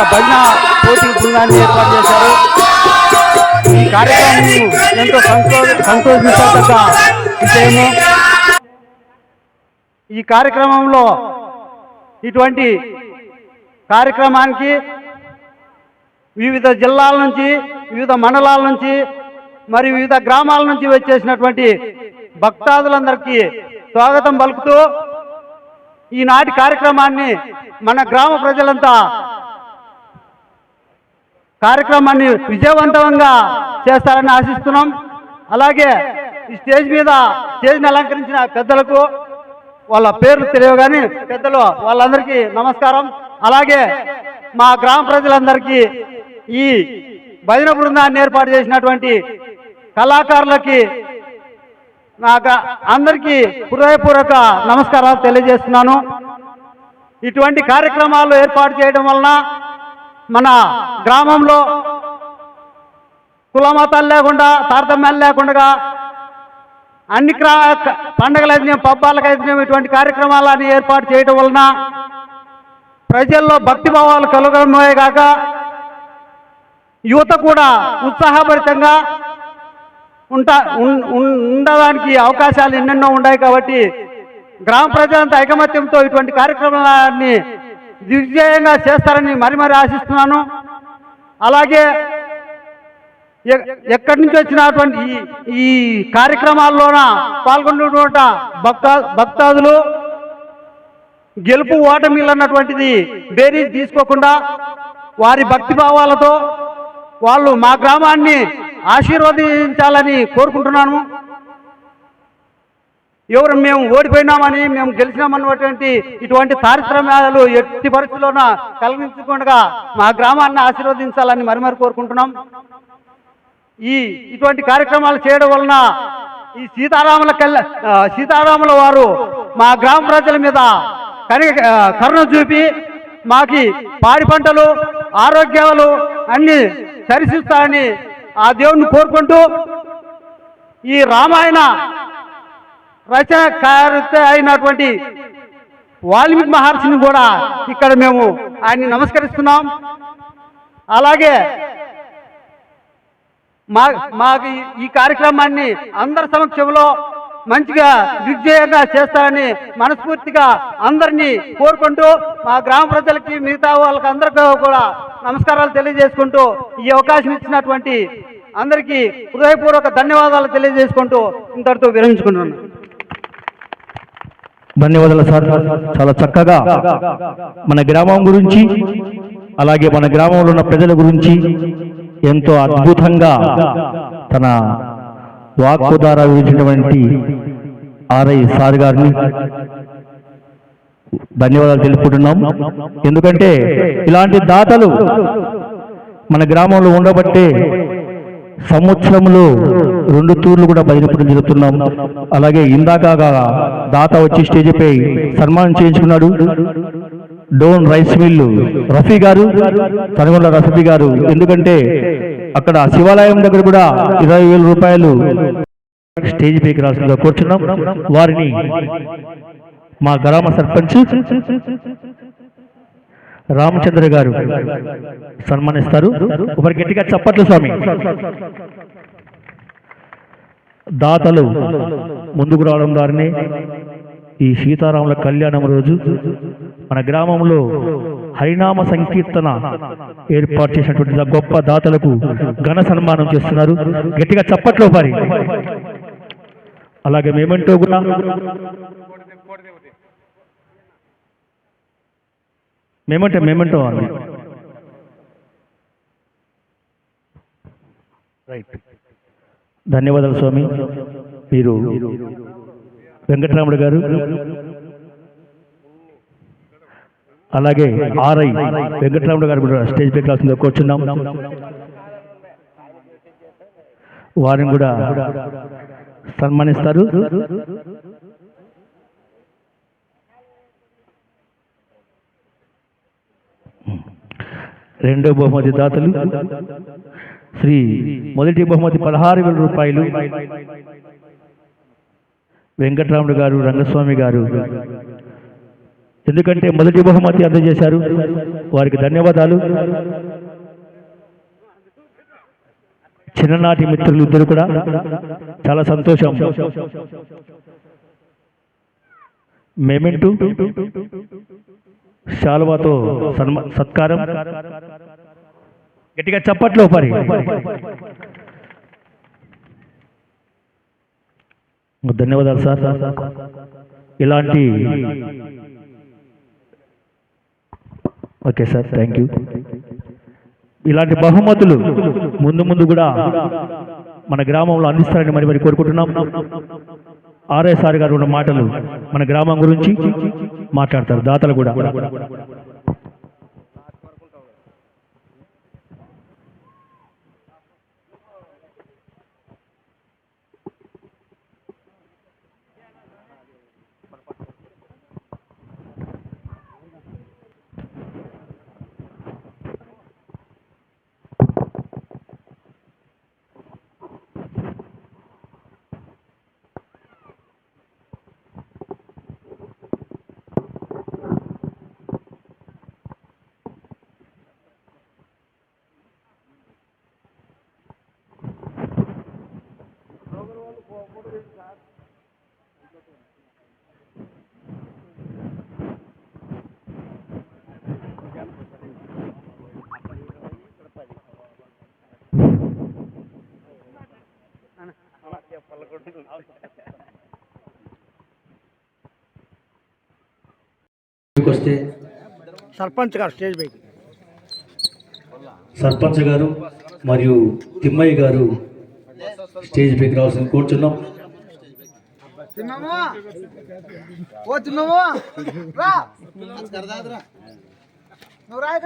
ఇక్కడ భజన పోటీ బృందాన్ని ఏర్పాటు చేశారు. ఈ కార్యక్రమం ఎంతో సంతో సంతోషించదగ్గ విషయము. ఈ కార్యక్రమంలో ఇటువంటి కార్యక్రమానికి వివిధ జిల్లాల నుంచి వివిధ మండలాల నుంచి మరి వివిధ గ్రామాల నుంచి వచ్చేసినటువంటి భక్తాదులందరికీ స్వాగతం పలుకుతూ ఈనాటి కార్యక్రమాన్ని మన గ్రామ ప్రజలంతా కార్యక్రమాన్ని విజయవంతంగా చేస్తారని ఆశిస్తున్నాం. అలాగే ఈ స్టేజ్ మీద స్టేజ్ని అలంకరించిన పెద్దలకు వాళ్ళ పేర్లు తెలియవు కానీ పెద్దలు వాళ్ళందరికీ నమస్కారం. అలాగే మా గ్రామ ప్రజలందరికీ ఈ భజన బృందాన్ని ఏర్పాటు చేసినటువంటి కళాకారులకి నాకు అందరికీ హృదయపూర్వక నమస్కారాలు తెలియజేస్తున్నాను. ఇటువంటి కార్యక్రమాలు ఏర్పాటు చేయడం వలన మన గ్రామంలో కులమతాలు లేకుండా తారతమ్యాలు లేకుండా అన్ని క్రా పండగలైతే పబ్బాలకైతే ఇటువంటి కార్యక్రమాలని ఏర్పాటు చేయడం వలన ప్రజల్లో భక్తి భావాలు కలగడమే కాక యువత కూడా ఉత్సాహభరితంగా ఉంటా ఉండడానికి అవకాశాలు ఎన్నెన్నో ఉన్నాయి కాబట్టి గ్రామ ప్రజలంతా ఐకమత్యంతో ఇటువంటి కార్యక్రమాన్ని దిగ్విజయంగా చేస్తారని మరి మరి ఆశిస్తున్నాను. అలాగే ఎ- ఎక్కడి నుంచి వచ్చినటువంటి ఈ కార్యక్రమాల్లోన పాల్గొన్నటువంటి భక్త భక్తాదులు గెలుపు ఓటమిలన్నటువంటిది బేరీజ్ తీసుకోకుండా వారి భక్తి భావాలతో వాళ్ళు మా గ్రామాన్ని ఆశీర్వదించాలని కోరుకుంటున్నాను. ఎవరు మేము ఓడిపోయినామని మేము గెలిచినామన్నటువంటి ఇటువంటి తారిత్రమ్యాలు ఎట్టి పరిస్థితుల్లోన కలిగించకుండా మా గ్రామాన్ని ఆశీర్వదించాలని మరిమరి కోరుకుంటున్నాం. ఈ ఇటువంటి కార్యక్రమాలు చేయడం వలన ఈ సీతారాముల కళ్య సీతారాముల వారు మా గ్రామ ప్రజల మీద కని కరుణ చూపి మాకి పాడి పంటలు ఆరోగ్యాలు అన్ని సరిసిస్తారని ఆ దేవుణ్ణి కోరుకుంటూ ఈ రామాయణ రచనకారిత అయినటువంటి వాల్మీకి మహర్షిని కూడా ఇక్కడ మేము ఆయన్ని నమస్కరిస్తున్నాం. అలాగే మా మాకు ఈ- కార్యక్రమాన్ని అందరి సమక్షంలో మంచిగా దిగ్విజయంగా చేస్తారని మనస్ఫూర్తిగా అందరినీ కోరుకుంటూ మా గ్రామ ప్రజలకి మిగతా వాళ్ళకి అందరికీ కూడా నమస్కారాలు తెలియజేసుకుంటూ ఈ అవకాశం ఇచ్చినటువంటి అందరికీ హృదయపూర్వక ధన్యవాదాలు తెలియజేసుకుంటూ ఇంతటితో విరమించుకుంటున్నాను. ధన్యవాదాలు సార్. చాలా చక్కగా మన గ్రామం గురించి అలాగే మన గ్రామంలో ఉన్న ప్రజల గురించి ఎంతో అద్భుతంగా తన వాక్కు ద్వారా వివరించినటువంటి ఆర్ఐ సార్ గారిని ధన్యవాదాలు తెలుపుకుంటున్నాం. ఎందుకంటే ఇలాంటి దాతలు మన గ్రామంలో ఉండబట్టే సంవత్సరంలో రెండు తూర్లు కూడా భజనపడం జరుగుతున్నాం అలాగే ఇందాక దాత వచ్చి స్టేజ్పై సన్మానం చేయించుకున్నాడు. డోన్ రైస్ మిల్లు రఫీ గారు తనగొండ రఫీ గారు. ఎందుకంటే అక్కడ శివాలయం దగ్గర కూడా ఇరవై వేల రూపాయలు స్టేజ్ పైకి రాసిందిగా కూర్చున్నాం. వారిని మా గ్రామ సర్పంచ్ రామచంద్ర గారు సన్మానిస్తారు. ఒకరి గట్టిగా చప్పట్లు స్వామి. దాతలు ముందుకు రావడం ద్వారానే ఈ సీతారాముల కళ్యాణం రోజు మన గ్రామంలో హరినామ సంకీర్తన ఏర్పాటు చేసినటువంటి గొప్ప దాతలకు ఘన సన్మానం చేస్తున్నారు. గట్టిగా చప్పట్లో వారి అలాగే మేమంటూ కూడా మేమంటే మేమంటో అండి రైట్ ధన్యవాదాలు స్వామి. మీరు వెంకటరాముడు గారు అలాగే ఆర్ఐ వెంకటరాముడు గారు కూడా స్టేజ్ పై క్లాస్ కూర్చున్నాం. వారిని కూడా సన్మానిస్తారు. రెండో బహుమతి దాతలు శ్రీ మొదటి బహుమతి పదహారు వేల రూపాయలు. వెంకటరాముడు గారు రంగస్వామి గారు. ఎందుకంటే మొదటి బహుమతి అందజేశారు. వారికి ధన్యవాదాలు. చిన్ననాటి మిత్రులు ఇద్దరు కూడా చాలా సంతోషం. మేమెంటూ శాలువాతో సన్మా సత్కారం. గట్టిగా చప్పట్లో పరి ధన్యవాదాలు సార్. ఇలాంటి ఓకే సార్ థ్యాంక్ యూ. ఇలాంటి బహుమతులు ముందు ముందు కూడా మన గ్రామంలో అందిస్తారని మరి మరి కోరుకుంటున్నాం. ఆర్ఎస్ఆర్ గారు ఉన్న మాటలు మన గ్రామం గురించి మాట్లాడతారు దాతలు కూడా. వస్తే సర్పంచ్ గారు స్టేజ్ పైకి. సర్పంచ్ గారు మరియు తిమ్మయ్య గారు స్టేజ్ పైకి రావాల్సింది కూర్చున్నాం.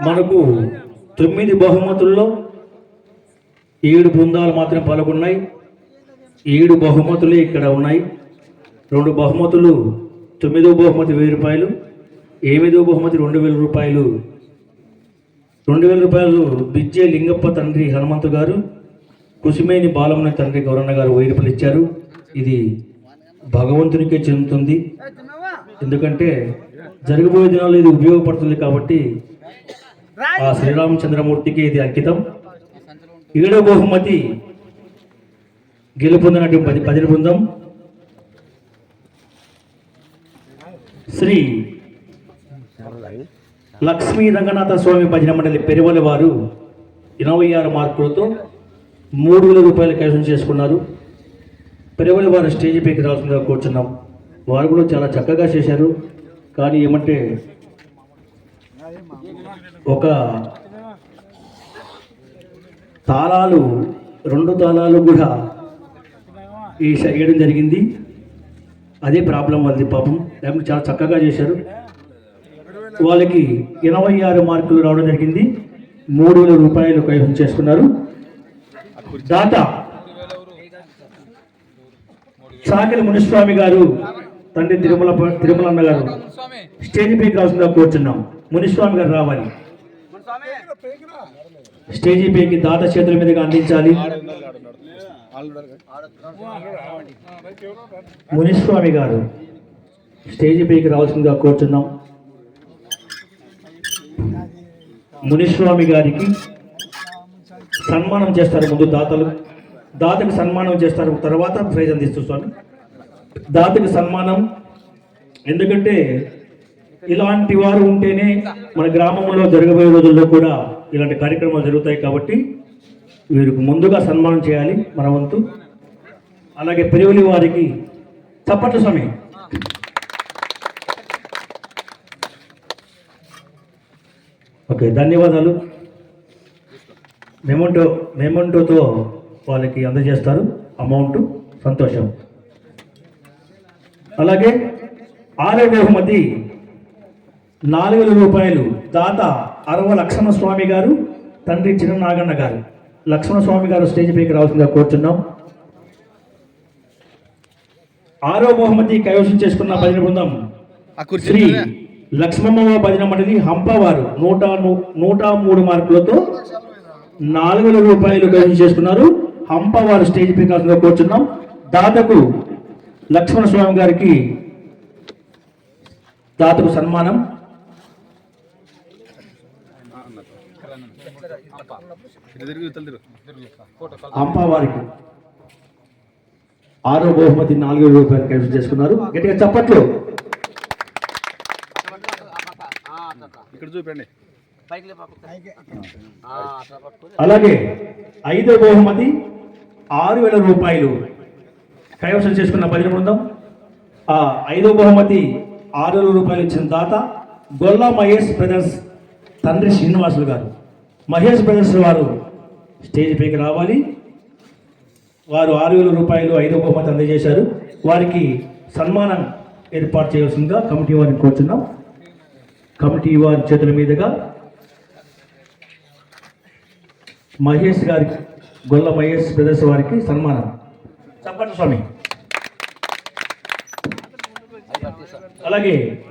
మనకు తొమ్మిది బహుమతుల్లో ఏడు బృందాలు మాత్రం పాల్గొన్నాయి. ఏడు బహుమతులే ఇక్కడ ఉన్నాయి. రెండు బహుమతులు తొమ్మిదో బహుమతి వెయ్యి రూపాయలు ఎనిమిదో బహుమతి రెండు వేల రూపాయలు. రెండు వేల రూపాయలు బిజ్జే లింగప్ప తండ్రి హనుమంతు గారు కుసుమేని బాలమ్మ తండ్రి గౌరన్న గారు వెయ్యి రూపాయలు ఇచ్చారు. ఇది భగవంతునికే చెందుతుంది. ఎందుకంటే జరగబోయే దినాల్లో ఇది ఉపయోగపడుతుంది కాబట్టి ఆ శ్రీరామచంద్రమూర్తికి ఇది అంకితం. ఏడో బహుమతి గెలుపొందినటువంటి పది పదిని బృందం శ్రీ లక్ష్మీ రంగనాథ స్వామి భజన మండలి పెరువలి వారు ఇరవై ఆరు మార్కులతో మూడు వేల రూపాయలు కైవసం చేసుకున్నారు. పెరువల వారు స్టేజ్ పైకి రావాల్సిందిగా కూర్చున్నాం. వారు కూడా చాలా చక్కగా చేశారు. కానీ ఏమంటే ఒక తాళాలు రెండు తాళాలు కూడా ఈ వేయడం జరిగింది. అదే ప్రాబ్లం వాళ్ళది పాపం. లేకపోతే చాలా చక్కగా చేశారు. వాళ్ళకి ఎనభై ఆరు మార్కులు రావడం జరిగింది. మూడు వేల రూపాయలు కైవసం చేసుకున్నారు. దాత సాకిల మునిస్వామి గారు తండ్రి తిరుమల తిరుమలన్న గారు స్టేజ్ పైకి రావాల్సిందిగా కూర్చున్నాం. మునిస్వామి గారు రావాలి. స్టేజీ పైకి దాత చేతుల మీదుగా అందించాలి. మునిస్వామి గారు స్టేజ్ పైకి రావాల్సిందిగా కోరుతున్నాం. మునిస్వామి గారికి సన్మానం చేస్తారు ముందు దాతలు. దాతకి సన్మానం చేస్తారు తర్వాత ప్రైజ్ అందిస్తూ స్వామి. దాతకి సన్మానం. ఎందుకంటే ఇలాంటి వారు ఉంటేనే మన గ్రామంలో జరగబోయే రోజుల్లో కూడా ఇలాంటి కార్యక్రమాలు జరుగుతాయి కాబట్టి వీరికి ముందుగా సన్మానం చేయాలి మన వంతు. అలాగే పెరుగులి వారికి చప్పట్ల స్వామి. ఓకే ధన్యవాదాలు. మెమోంటో మెమోంటోతో వాళ్ళకి అందజేస్తారు. అమౌంట్ సంతోషం. అలాగే ఆలయ బహుమతి నాలుగు వేల రూపాయలు దాత అరవ లక్ష్మణ స్వామి గారు తండ్రి చిన్న నాగన్న గారు. లక్ష్మణ స్వామి గారు స్టేజ్ పైకి రావాల్సిందిగా కూర్చున్నాం. ఆరో బహుమతి కైవసం చేసుకున్న భజన బృందం శ్రీ లక్ష్మమ్మ భజన మండలి హంపవారు. నూట నూట మూడు మార్కులతో నాలుగు వేల రూపాయలు కైవసం చేసుకున్నారు. హంప వారు స్టేజ్ పై కాకుండా కూర్చున్నాం. దాతకు లక్ష్మణ స్వామి గారికి దాతకు సన్మానం. హంప వారికి ఆరో బహుమతి నాలుగు రూపాయలు కైవసం చేసుకున్నారు. గట్టిగా చప్పట్లు. అలాగే ఐదో బహుమతి ఆరు వేల రూపాయలు కైవసం చేసుకున్న భజన బృందం. ఆ ఐదో బహుమతి ఆరు వేల రూపాయలు ఇచ్చిన దాత గొల్లా మహేష్ బ్రదర్స్ తండ్రి శ్రీనివాసులు గారు. మహేష్ బ్రదర్స్ వారు స్టేజ్ పైకి రావాలి. వారు ఆరు వేల రూపాయలు ఐదో బహుమతి అందజేశారు. వారికి సన్మానం ఏర్పాటు చేయవలసిందిగా కమిటీ వారిని కోరుచున్నాం. కమిటీ వారి చేతుల మీదుగా మహేష్ గారికి గొల్ల మహేష్ బ్రదర్స్ వారికి సన్మానం. చెప్పండి స్వామి. అలాగే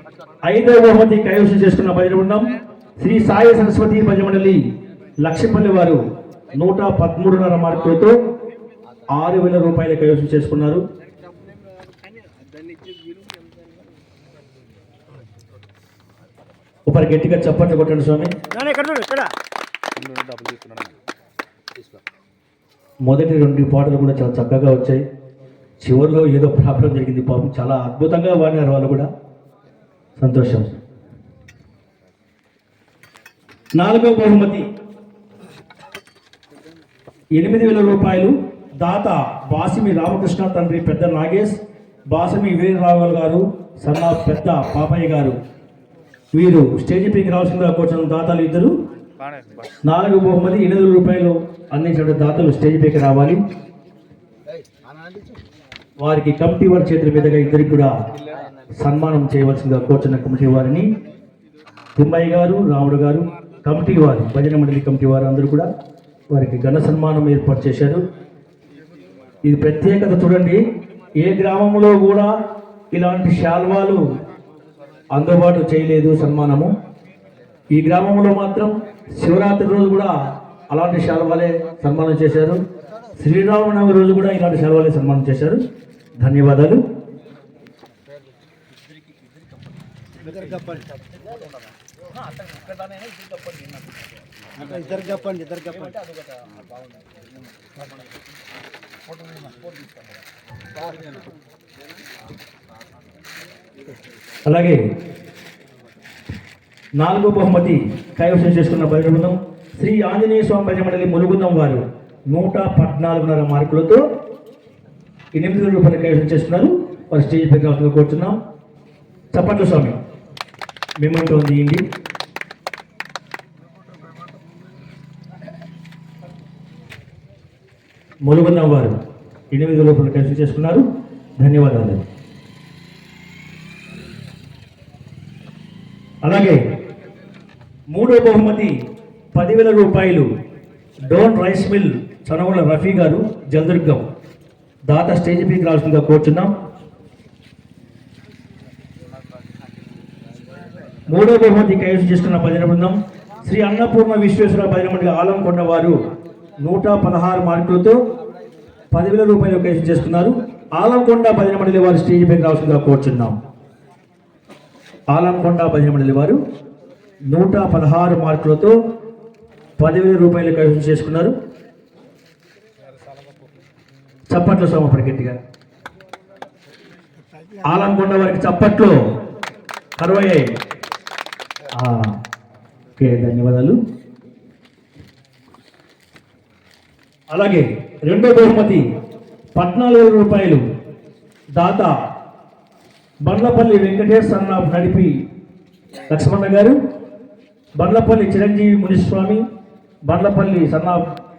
ఐదవ బహుమతి కైవసం చేసుకున్న భజన ఉన్నాం శ్రీ సాయి సరస్వతి భజన లక్ష్మపల్లి వారు నూట పదమూడున్నర మార్కులతో ఆరు వేల రూపాయలు కైవసం చేసుకున్నారు. ఒకరి గట్టిగా చప్పట్లు కొట్టండి స్వామి. మొదటి రెండు పాటలు కూడా చాలా చక్కగా వచ్చాయి. చివరిలో ఏదో ప్రాబ్లం జరిగింది పాపం. చాలా అద్భుతంగా వాడినారు వాళ్ళు కూడా. సంతోషం. నాలుగో బహుమతి. ఎనిమిది వేల రూపాయలు దాత బాసిమి రామకృష్ణ తండ్రి పెద్ద నాగేష్ బాసిమి వీరరాఘవ గారు సన్న పెద్ద పాపయ్య గారు. వీరు స్టేజ్ పైకి రావాల్సిందిగా కూర్చున్న దాతలు ఇద్దరు. నాలుగు బహుమతి ఎనిమిది రూపాయలు అందించిన దాతలు స్టేజ్ పైకి రావాలి. వారికి కమిటీ వారి చేతుల మీదుగా ఇద్దరికి కూడా సన్మానం చేయవలసిందిగా కూర్చున్న కమిటీ వారిని తిమ్మయ్య గారు రాముడు గారు కమిటీ వారు భజన మండలి కమిటీ వారు అందరూ కూడా వారికి ఘన సన్మానం ఏర్పాటు చేశారు. ఇది ప్రత్యేకత చూడండి. ఏ గ్రామంలో కూడా ఇలాంటి శాల్వాలు అందుబాటు చేయలేదు సన్మానము. ఈ గ్రామంలో మాత్రం శివరాత్రి రోజు కూడా అలాంటి శాల్వాలే సన్మానం చేశారు. శ్రీరామనవమి రోజు కూడా ఇలాంటి శాల్వాలే సన్మానం చేశారు. ధన్యవాదాలు. ఇద్దరు ఇద్దరు చెప్పండి ఇద్దరు చెప్పండి. అలాగే నాలుగో బహుమతి కైవసం చేసుకున్న భజన బృందం శ్రీ ఆంజనేయ స్వామి భజన మండలి ములుగుందం వారు నూట పద్నాలుగున్నర మార్కులతో ఎనిమిది వేల రూపాయలు కైవసం చేస్తున్నారు. వారు స్టేజ్ పై కావాల్సిందిగా కూర్చున్నాం. చప్పట్లు స్వామి మేమంటూ ఉంది ఇండి వారు ఎనిమిది లోపల రూపాయలు చేసుకున్నారు. ధన్యవాదాలు. అలాగే మూడో బహుమతి పదివేల రూపాయలు డోన్ రైస్ మిల్ చనవుల రఫీ గారు జలదుర్గం. దాత స్టేజ్ పీకి రావాల్సిందిగా కోరుచున్నాం. మూడో బహుమతి కైవసం చేసుకున్న భజన బృందం శ్రీ అన్నపూర్ణ విశ్వేశ్వర భజన మండలి ఆలంకొండ వారు నూట పదహారు మార్కులతో పదివేల రూపాయలు కేసు చేసుకున్నారు ఆలంకొండ భజన మండలి వారు స్టేజ్ పైకి రావాల్సిందిగా కోరుచున్నాం. ఆలంకొండ భజన మండలి వారు నూట పదహారు మార్కులతో పదివేల రూపాయలు కైవసం చేసుకున్నారు. చప్పట్లు సోమ గట్టిగా ఆలంకొండ వారికి చప్పట్లు కరువయ్యాయి. ఓకే ధన్యవాదాలు. అలాగే రెండో బహుమతి పద్నాలుగు వేల రూపాయలు దాత బండ్లపల్లి వెంకటేష్ అన్న నడిపి లక్ష్మణ గారు బండ్లపల్లి చిరంజీవి మునిస్వామి బండ్లపల్లి సన్నా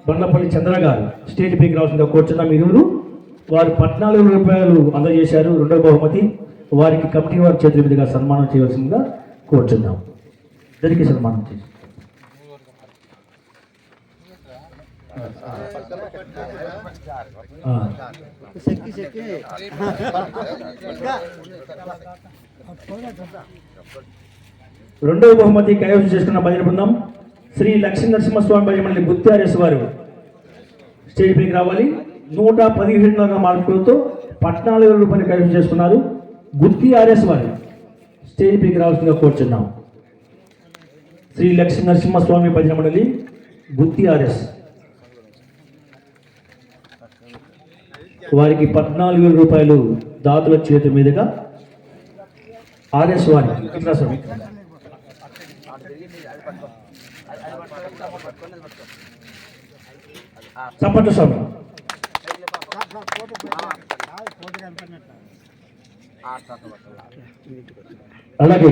బండ్లపల్లి చంద్ర గారు. స్టేట్ పైకి రావాల్సిందిగా కూర్చున్న మీరు వారు పద్నాలుగు రూపాయలు అందజేశారు. రెండవ బహుమతి వారికి కమిటీ వారి చేతుల మీదుగా సన్మానం చేయవలసిందిగా కోరుచున్నాం. ఇద్దరికి సన్మానం చేసి రెండవ బహుమతి కైవసం చేసుకున్న భజన బృందం శ్రీ లక్ష్మీ నరసింహస్వామి భజమల్లి గుత్తారేస్ వారు. స్టేజ్ పైకి రావాలి. నూట పదిహేడున్నర మార్కులతో పద్నాలుగు వేల రూపాయలు కైవసం చేసుకున్నారు గుత్తి ఆర్ఎస్ వారు. స్టేజ్ పైకి రావాల్సిందిగా కోరుచున్నాం. శ్రీ లక్ష్మీ నరసింహస్వామి భజన మండలి గుత్తి ఆర్ఎస్ వారికి పద్నాలుగు వేల రూపాయలు దాతల చేతి మీదుగా ఆర్ఎస్ చప్పట్లు స్వామి. అలాగే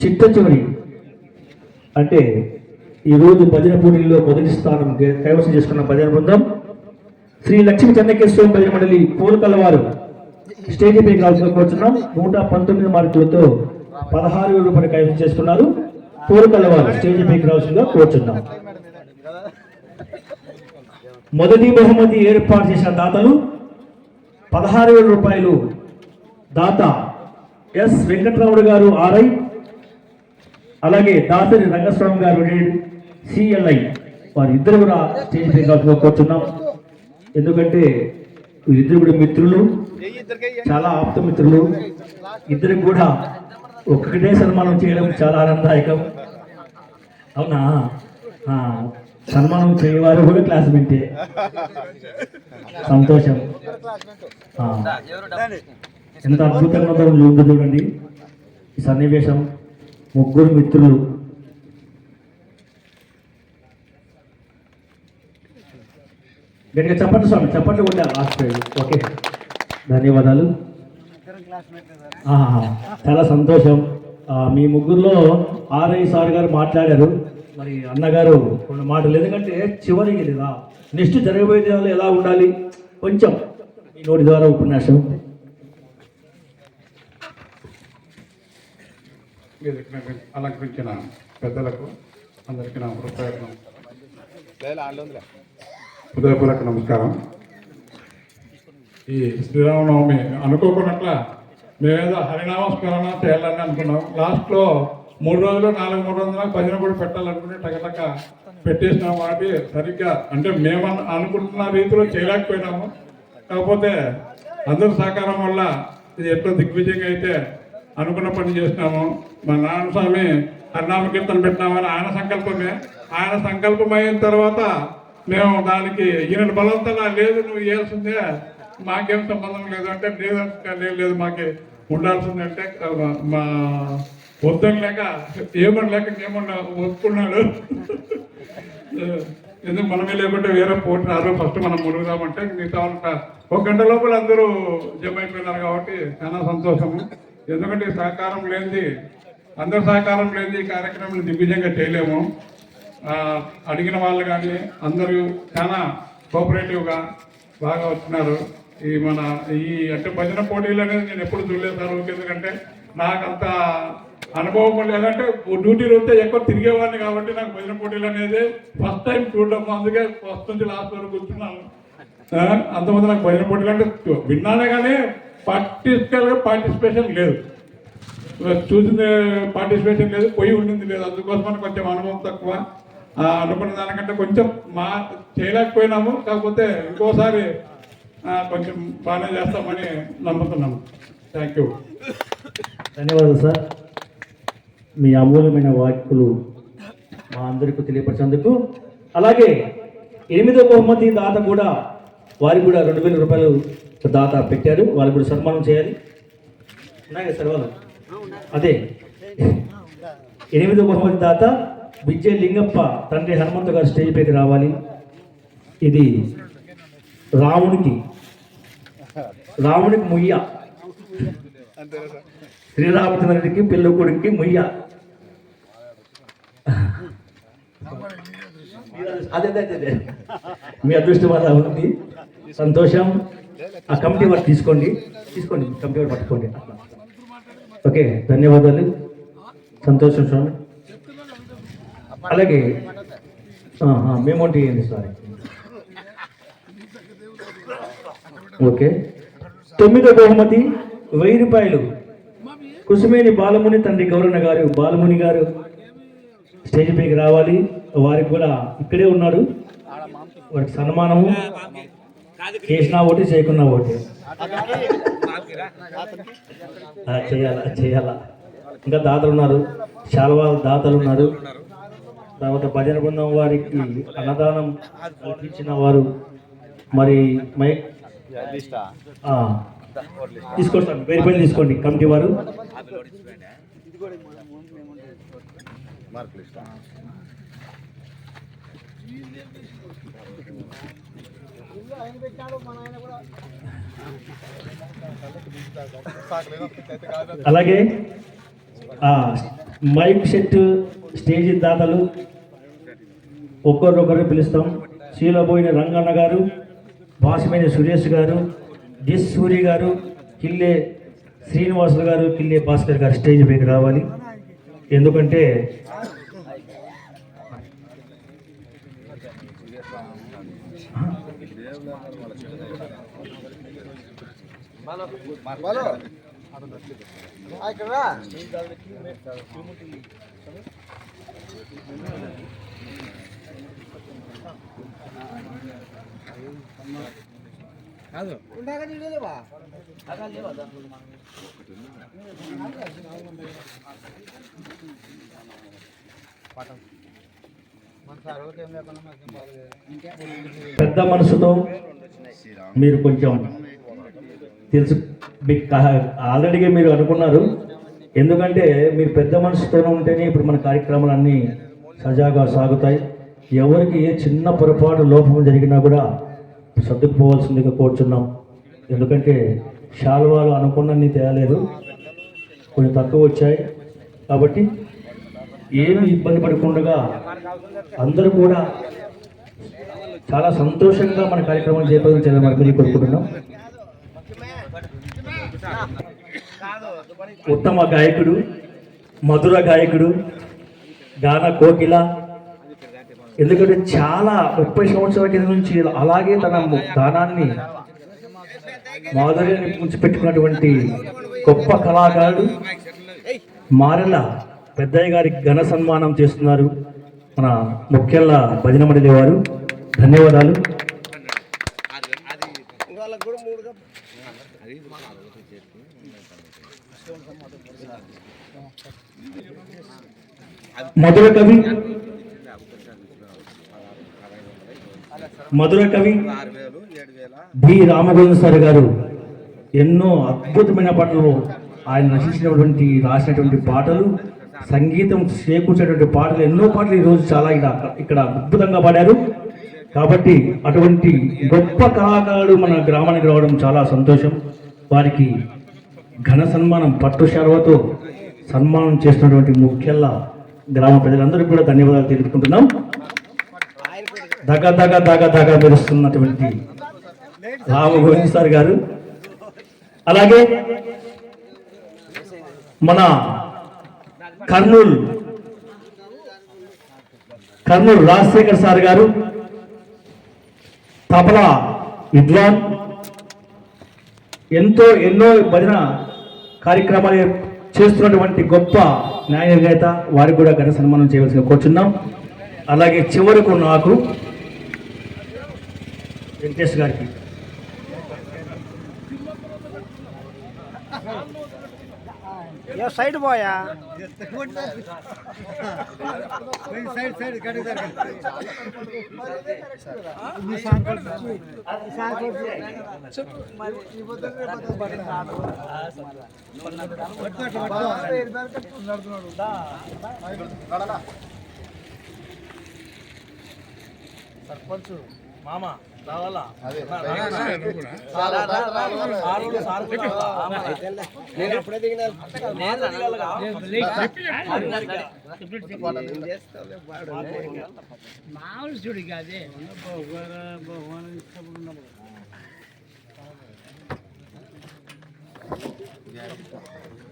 చిట్ట చివరి అంటే ఈరోజు భజన పోటీల్లో మొదటి స్థానం కైవసం చేసుకున్న భజన బృందం శ్రీ లక్ష్మీ చెన్నకేశ్వరం భజన మండలి పూలకల్ల వారు స్టేజ్ పైకి రావాల్సిన కూర్చున్నాం. నూట పంతొమ్మిది మార్కులతో పదహారు వేల రూపాయలు కైవసం చేసుకున్నారు. పూలకల్ల వారు స్టేజ్ పైకి రావాల్సిందిగా కూర్చున్నాం. మొదటి బహుమతి ఏర్పాటు చేసిన దాతలు పదహారు వేల రూపాయలు దాత ఎస్ వెంకటరమణ గారు ఆర్ఐ అలాగే దాసరి రంగస్వామి గారు సిఎల్ఐ వారి ఇద్దరు కూడా స్టేజ్ పై కావాల్సిన కూర్చున్నాం. ఎందుకంటే ఇద్దరు కూడా మిత్రులు చాలా ఆప్త మిత్రులు. ఇద్దరికి కూడా ఒక్కటే సన్మానం చేయడం చాలా ఆనందదాయకం. అవునా? సన్మానం చేయవారు కూడా క్లాస్మేటే. సంతోషం. ఎంత అద్భుతంగా ఉందో చూడండి. ఈ సన్నివేశం ముగ్గురు మిత్రులు. గట్టిగా చప్పట్లు స్వామి చప్పట్లు కూడా లాస్ట్ ఓకే ధన్యవాదాలు. చాలా సంతోషం. మీ ముగ్గురులో ఆర్ఐ సార్ గారు మాట్లాడారు. మరి అన్నగారు కొన్ని మాటలు ఎందుకంటే చివరికి లేదా నెక్స్ట్ జరగబోయే దినాలు ఎలా ఉండాలి? కొంచెం మీ నోటి ద్వారా ఉపన్యాసం. అలంకరించిన పెద్దలకు అందరికీ నా హృదయపూర్వక హృదయపూర్వక నమస్కారం. ఈ శ్రీరామనవమి అనుకోకున్నట్ల మేమేదో హరినామ స్మరణ చేయాలని అనుకున్నాం. లాస్ట్లో మూడు రోజులు నాలుగు మూడు రోజుల భజన కూడా పెట్టాలనుకుని టగటక పెట్టేసినాం వాటి సరిగ్గా అంటే మేము అనుకుంటున్న రీతిలో చేయలేకపోయినాము. కాకపోతే అందరి సహకారం వల్ల ఇది ఎట్లా దిగ్విజయంగా అయితే అనుకున్న పని చేసినాము. మా నాన్న స్వామి హరినామ కీర్తన పెట్టినామని ఆయన సంకల్పమే. ఆయన సంకల్పం అయిన తర్వాత మేము దానికి ఈయన బలవంతంగా లేదు నువ్వు చేయాల్సిందే మాకేం సంబంధం లేదు అంటే లేదు లేదు లేదు మాకే ఉండాల్సింది అంటే మా వద్దని లేక ఏమని లేక ఏమన్నా ఒప్పుకున్నాడు. ఎందుకు మనమే లేకుంటే వేరే పోటీ ఫస్ట్ మనం మునుగుదామంటే మిగతా వాళ్ళ ఒక గంట లోపల అందరూ జమ అయిపోయినారు కాబట్టి చాలా సంతోషము. ఎందుకంటే సహకారం లేనిది అందరి సహకారం లేనిది ఈ కార్యక్రమం దిగ్విజయంగా చేయలేము. అడిగిన వాళ్ళు కానీ అందరూ చాలా కోఆపరేటివ్గా బాగా వచ్చినారు ఈ మన ఈ అంటే భజన పోటీలు అనేది నేను ఎప్పుడు చూడలేదు ఎందుకంటే నాకు అంత అనుభవం లేదంటే డ్యూటీ వస్తే ఎక్కువ తిరిగేవాడిని కాబట్టి నాకు భజన పోటీలు అనేది ఫస్ట్ టైం చూడడం. అందుకే ఫస్ట్ నుంచి లాస్ట్ వరకు కూర్చున్నాను. అంతమంది నాకు భజన పోటీలు అంటే విన్నానే కానీ పార్టిసిపేట్ పార్టిసిపేషన్ లేదు. చూసిన పార్టిసిపేషన్ లేదు పోయి ఉండింది లేదు. అందుకోసమని కొంచెం అనుభవం తక్కువ. అనుకున్న దానికంటే కొంచెం మా చేయలేకపోయినాము. కాకపోతే ఇంకోసారి కొంచెం బాగానే చేస్తామని నమ్ముతున్నాము. థ్యాంక్ యూ ధన్యవాదాలు సార్. మీ అమూల్యమైన వాక్యలు మా అందరికీ తెలియపరిచేందుకు అలాగే ఎనిమిదో బహుమతి దాత కూడా వారికి కూడా రెండు వేల రూపాయలు దాత పెట్టారు. వారికి కూడా సన్మానం చేయాలి. ఉన్నాయి కదా సార్ అదే. ఎనిమిదో బహుమతి దాత విజయ లింగప్ప తండ్రి హనుమంత గారు స్టేజ్ పైకి రావాలి. ఇది రామునికి రామునికి ముయ్య. శ్రీరామచంద్రుడికి పిల్ల కొడుకుకి ముయ్య. అదే అదే మీ అదృష్టం అలా ఉంది. సంతోషం. ఆ కమిటీ వర్క్ తీసుకోండి. తీసుకోండి. కమిటీ వర్క్ పట్టుకోండి. ఓకే ధన్యవాదాలు. సంతోషం స్వామి. అలాగే. మేమోంటి ఏంటి సారీ. ఓకే. తొమ్మిదో బహుమతి వెయ్యి రూపాయలు. కుసుమేని బాలముని తండ్రి గౌరణ గారు బాలముని గారు స్టేజ్ పైకి రావాలి. వారికి కూడా ఇక్కడే ఉన్నాడు. వారికి సన్మానము. చేసినా ఒకటి చేయకున్నా ఒకటి చేయాలా చేయాలా. ఇంకా దాతలు ఉన్నారు. శాల్వా దాతలు ఉన్నారు. తర్వాత భజన బృందం వారికి అన్నదానం కల్పించిన వారు మరి మై తీసుకొస్తాను తీసుకోండి సార్ తీసుకోండి కమిటీ వారు. అలాగే మైక్ సెట్ స్టేజ్ దాతలు ఒక్కొక్కరు పిలుస్తాం. శీలబోయిన రంగన్న గారు భాషమైన సురేష్ గారు డిస్ సూరి గారు కిల్లే శ్రీనివాసులు గారు కిల్లే భాస్కర్ గారు స్టేజ్ పైకి రావాలి. ఎందుకంటే ఇక్కడ కాదు చూడలేవా? పెద్ద మనసుతో మీరు కొంచెం తెలుసు మీకు ఆల్రెడీగా మీరు అనుకున్నారు ఎందుకంటే మీరు పెద్ద మనసుతోనే ఉంటేనే ఇప్పుడు మన కార్యక్రమాలన్నీ సజాగా సాగుతాయి ఎవరికి ఏ చిన్న పొరపాటు లోపం జరిగినా కూడా సర్దుకుపోవాల్సిందిగా కోరుచున్నాం. ఎందుకంటే శాల్వాలు అనుకున్నన్ని తేలేదు. కొంచెం తక్కువ వచ్చాయి. కాబట్టి ఏమి ఇబ్బంది పడకుండా అందరూ కూడా చాలా సంతోషంగా మన కార్యక్రమం చేపట్టడం చేయాలని మరి కోరుకుంటున్నాం. ఉత్తమ గాయకుడు మధుర గాయకుడు గాన కోకిల ఎందుకంటే చాలా ముప్పై సంవత్సరాల కింద నుంచి అలాగే తన దానాన్ని మాధుర్యాన్ని ఉంచిపెట్టుకున్నటువంటి గొప్ప కళాకారుడు మారెల పెద్దయ్య గారికి ఘన సన్మానం చేస్తున్నారు మన ముఖ్యల భజన మండలి వారు. ధన్యవాదాలు. మధుర కవి మధుర కవి బి. రామగోవింద సార్ గారు ఎన్నో అద్భుతమైన పాటలు ఆయన రచించినటువంటి రాసినటువంటి పాటలు సంగీతం చేకూర్చేటువంటి పాటలు ఎన్నో పాటలు ఈరోజు చాలా ఇక్కడ ఇక్కడ అద్భుతంగా పాడారు. కాబట్టి అటువంటి గొప్ప కళాకారుడు మన గ్రామానికి రావడం చాలా సంతోషం. వారికి ఘన సన్మానం పట్టు శర్వతో సన్మానం చేస్తున్నటువంటి ముఖ్యల్లా గ్రామ ప్రజలందరికీ కూడా ధన్యవాదాలు తెలుపుకుంటున్నాం. దగ దగ దగ దగ మెరుస్తున్నటువంటి రామగోవింద్ సార్ గారు. అలాగే మన కర్నూలు కర్నూలు రాజశేఖర్ సార్ గారు తబలా విద్వాన్ ఎంతో ఎన్నో భజన కార్యక్రమాలు చేస్తున్నటువంటి గొప్ప న్యాయ నిర్ణేత వారికి కూడా ఘన సన్మానం చేయవలసిన కూర్చున్నాం. అలాగే చివరకు నాకు వెంకటేష్ గారికి ఏ సైడ్ పోయా సైడ్ సైడ్ సర్పంచ్ మామ రావాలా నేను ఎప్పుడే దిగినా మామూలు చూడు కాదే భగవాన్ ఇష్టపడినప్పుడు Yeah.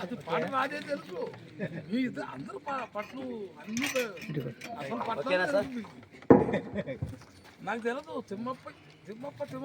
అది పాట రాదే తెలుసు. మీ అందరూ ప- పట్లు అన్ని అసలు పట్ల నాకు తెలియదు తిమ్మప్ప తిమ్మప్ప తిమ్మ